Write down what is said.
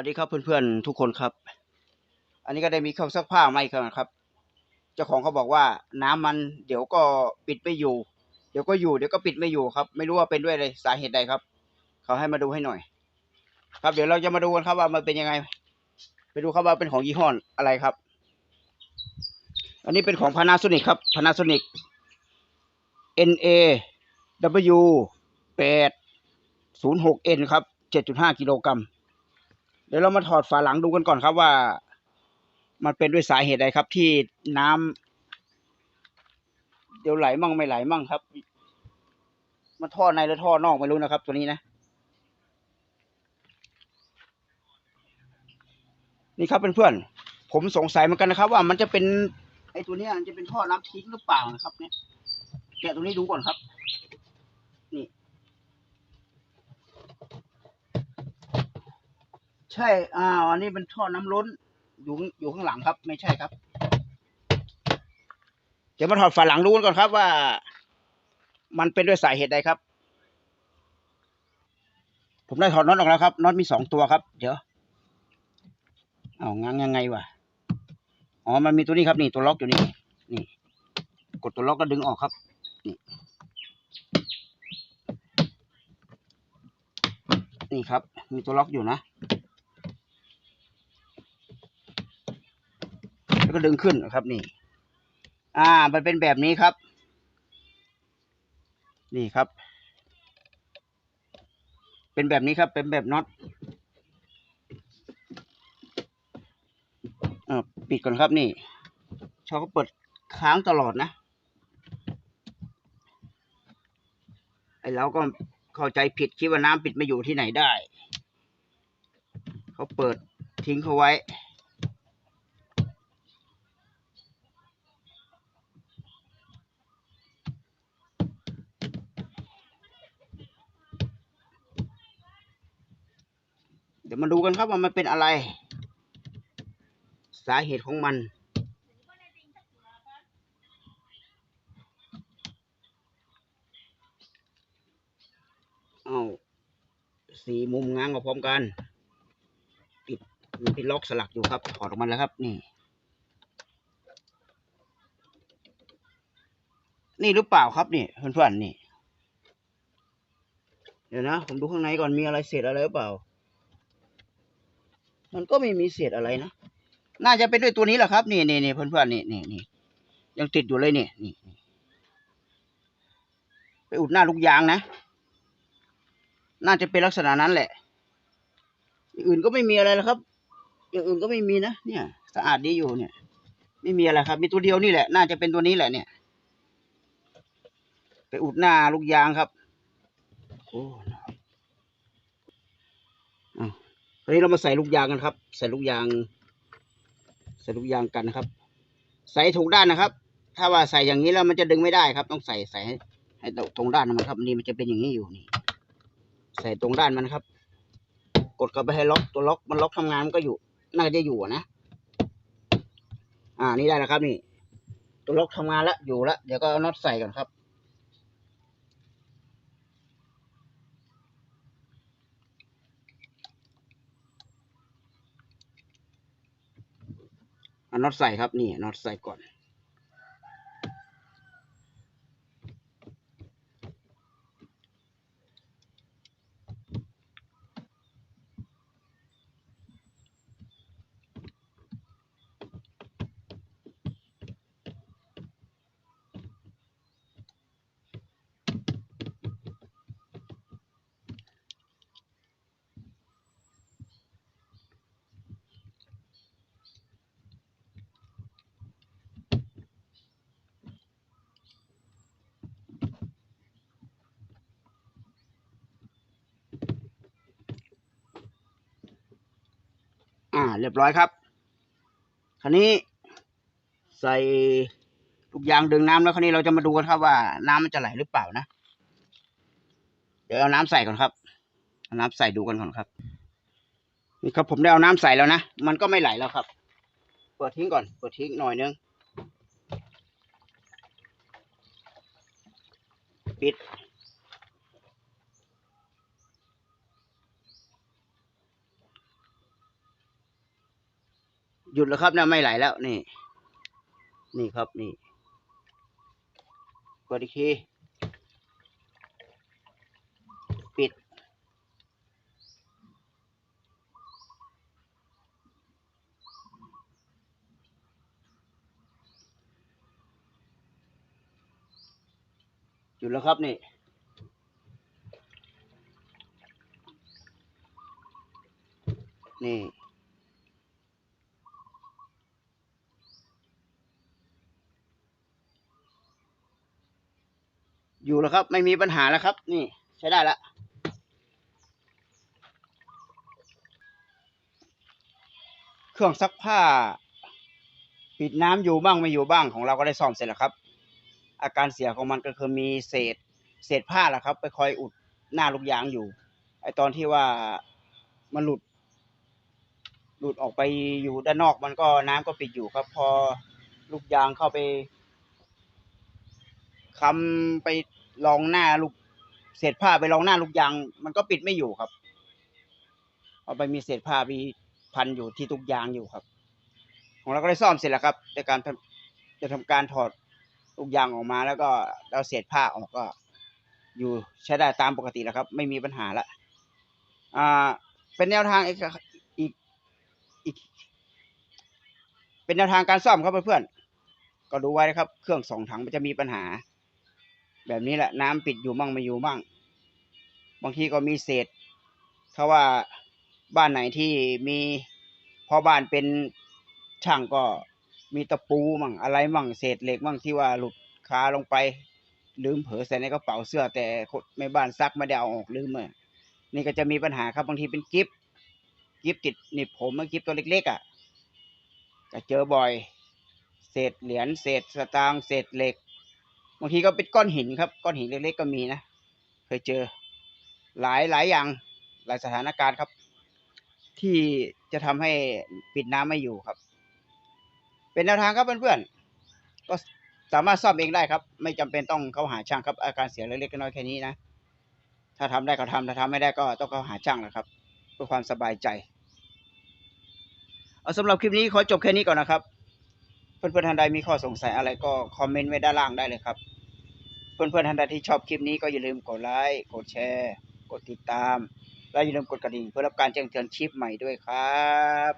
วัสดีครับเพื่อนๆทุกคนครับ อันนี้ก็ได้มีเครื่องซักผ้ามาอีกแล้วนะครับ เจ้าของเขาบอกว่าน้ำมันเดี๋ยวก็ปิดไม่อยู่ เดี๋ยวก็อยู่เดี๋ยวก็ปิดไม่อยู่ครับ ไม่รู้ว่าเป็นด้วยอะไรสาเหตุใดครับ เขาให้มาดูให้หน่อย ครับเดี๋ยวเราจะมาดูกันครับว่ามันเป็นยังไง ไปดูครับว่าเป็นของยี่ห้ออะไรครับ อันนี้เป็นของ Panasonic ครับ Panasonic NA W 8 0 6 N ครับ 7.5กิโลกรัม เดี๋ยวเรามาถอดฝาหลังดูกันก่อนครับว่า มันเป็นด้วยสาเหตุใดครับ ที่น้ำเดี๋ยวไหลมั่งไม่ไหลมั่งครับ มันท่อในหรือท่อนอกไม่รู้นะครับ ตัวนี้นะนี่ครับเเพื่อนๆผมสงสัยเหมือนกันนะครับ ว่ามันจะเป็นไอ้ตัวนี้มันจะเป็นท่อน้ำทิ้งหรือเปล่านะครับ เนี่ยแกะตัวนี้ดูก่อนครับ นี่ ใช่ อ่า อันนี้เป็นท่อน้ำล้น อยู่อยู่ข้างหลังครับ ไม่ใช่ครับ เดี๋ยวมาถอดฝาหลังดูกันก่อนครับว่า มันเป็นด้วยสาเหตุใดครับ ผมได้ถอดน็อตออกแล้วครับ น็อตมีสองตัวครับ เดี๋ยว เอางั้งยังไงวะ อ๋อ มันมีตัวนี้ครับนี่ตัวล็อกอยู่นี่ นี่ กดตัวล็อกก็ดึงออกครับ นี่ นี่ครับ มีตัวล็อกอยู่นะ แล้ว ก็ดึงขึ้นนะครับนี่ อ่า มันเป็นแบบนี้ครับ นี่ครับ เป็นแบบนี้ครับเป็นแบบน็อตอ่าปิดก่อนครับนี่ชอบก็เปิดค้างตลอดนะไอเราก็เข้าใจผิดคิดว่าน้ำปิดไม่อยู่ที่ไหนได้ เขาเปิดทิ้งเขาไว้ เดี๋ยวมาดูกันครับว่ามันเป็นอะไร สาเหตุของมัน เอาสีมุมง้างมาพร้อมกัน ติดมันเป็นล็อกสลักอยู่ครับ ถอดออกมาแล้วครับ นี่ นี่หรือเปล่าครับนี่เพื่อนๆนี่ เดี๋ยวนะ ผมดูข้างในก่อนมีอะไรเศษอะไรหรือเปล่า มันก็ไม่มีเศษอะไรนะ น่าจะเป็นด้วยตัวนี้แหละครับ นี่นี่นี่เพื่อนๆนี่นี่นี่ยังติดอยู่เลยนี่นี่นี่ไปอุดหน้าลูกยางนะ น่าจะเป็นลักษณะนั้นแหละอย่างอื่นก็ไม่มีอะไรแล้วครับอย่างอื่นก็ไม่มีนะ เนี่ย สะอาดดีอยู่เนี่ย ไม่มีอะไรครับ มีตัวเดียวนี่แหละ น่าจะเป็นตัวนี้แหละเนี่ย ไปอุดหน้าลูกยางครับ โอ้อ้าว อนนี้เรามาใส่ลูกยางกันครับ ใส่ลูกยาง ใส่ลูกยางกันนะครับ ใส่ถูกด้านนะครับ ถ้าว่าใส่อย่างนี้แล้วมันจะดึงไม่ได้ครับ ต้องใส่ใส่ให้ให้ตรงด้านมันครับ นี่มันจะเป็นอย่างนี้อยู่นี่ ใส่ตรงด้านมันครับ กดเข้าไปให้ล็อกตัวล็อกมันล็อกทำงานมันก็อยู่ น่าจะอยู่นะ อ่านี่ได้แล้วครับ นี่ ตัวล็อกทำงานแล้วอยู่แล้วเดี๋ยวก็น็อตใส่ก่อนครับ น็อตใส่ครับนี่น็อตใส่ก่อน อ่า เรียบร้อยครับคราวนี้ใส่ลูกยางดึงน้ำแล้วคราวนี้เราจะมาดูกันครับว่าน้ำมันจะไหลหรือเปล่านะ เดี๋ยวเอาน้ำใส่ก่อนครับเอาน้ำใส่ดูกันก่อนครับ นี่ครับผมได้เอาน้ำใส่แล้วนะ มันก็ไม่ไหลแล้วครับ เปิดทิ้งก่อน เปิดทิ้งหน่อยนึง ปิด หยุดแล้วครับนะไม่ไหลแล้วนี่ นี่ครับนี่กดอีกทีปิด หยุดแล้วครับนี่นี่ อยู่แล้วครับ ไม่มีปัญหาแล้วครับ นี่ใช้ได้แล้วเครื่องซักผ้า ปิดน้ำอยู่บ้างไม่อยู่บ้างของเราก็ได้ซ่อมเสร็จแล้วครับ อาการเสียของมันก็คือมีเศษ เศษผ้าแหละครับ ไปคอยอุดหน้าลูกยางอยู่ไอตอนที่ว่ามันหลุด หลุดออกไปอยู่ด้านนอกมันก็น้ำก็ปิดอยู่ครับ พอลูกยางเข้าไปคำไป รองหน้าลูกเศษผ้าไปรองหน้าลูกยาง มันก็ปิดไม่อยู่ครับ เอาไปมีเศษผ้ามีพันอยู่ที่ทุกยางอยู่ครับ ของเราก็ได้ซ่อมเสร็จแล้วครับในการจะทำการถอดลูกยางออกมา แล้วก็เอาเศษผ้าออกก็ อยู่ใช้ได้ตามปกติแล้วครับ ไม่มีปัญหาละอ่า เป็นแนวทางอีกอีกอีก เป็นแนวทางการซ่อมครับเพื่อนๆก็ดูไว้นะครับ เครื่องสองถังมันจะมีปัญหา แบบนี้แหละน้ำปิดอยู่มั่งไม่อยู่มั่งบางทีก็มีเศษเขาว่าบ้านไหนที่มีพ่อบ้านเป็นช่างก็มีตะปูมั่งอะไรมั่งเศษเหล็กมั่งที่ว่าหลุดคาลงไป ลืมเผลอใส่ในกระเป๋าเสื้อ แต่คนแม่บ้านซักไม่ได้เอาออกลืมเมื่อนี่ก็จะมีปัญหาครับบางทีเป็นกิฟกิฟติดนีบผมมันกิฟตัวเล็กๆอะก็เจอบ่อย เศษเหรียญเศษสตางค์เศษเหล็ก บางทีก็เป็นก้อนหินครับ ก้อนหินเล็กๆก็มีนะ เคยเจอ หลายหลายอย่างหลายสถานการณ์ครับ ที่จะทำให้ปิดน้ำไม่อยู่ครับ เป็นแนวทางครับเพื่อนๆก็สามารถซ่อมเองได้ครับ ไม่จำเป็นต้องเข้าหาช่างครับ อาการเสียเล็กๆน้อยๆแค่นี้นะถ้าทำได้ก็ทำถ้าทำไม่ได้ก็ต้องเข้าหาช่างแหละครับเพื่อความสบายใจ เอาสำหรับคลิปนี้ขอจบแค่นี้ก่อนนะครับ เพื่อนๆท่านใดมีข้อสงสัยอะไรก็คอมเมนต์ไว้ด้านล่างได้เลยครับ เพื่อนๆท่านใดที่ชอบคลิปนี้ก็อย่าลืมกดไลค์กดแชร์ กดติดตาม และอย่าลืมกดกระดิ่งเพื่อรับการแจ้งเตือนคลิปใหม่ด้วยครับ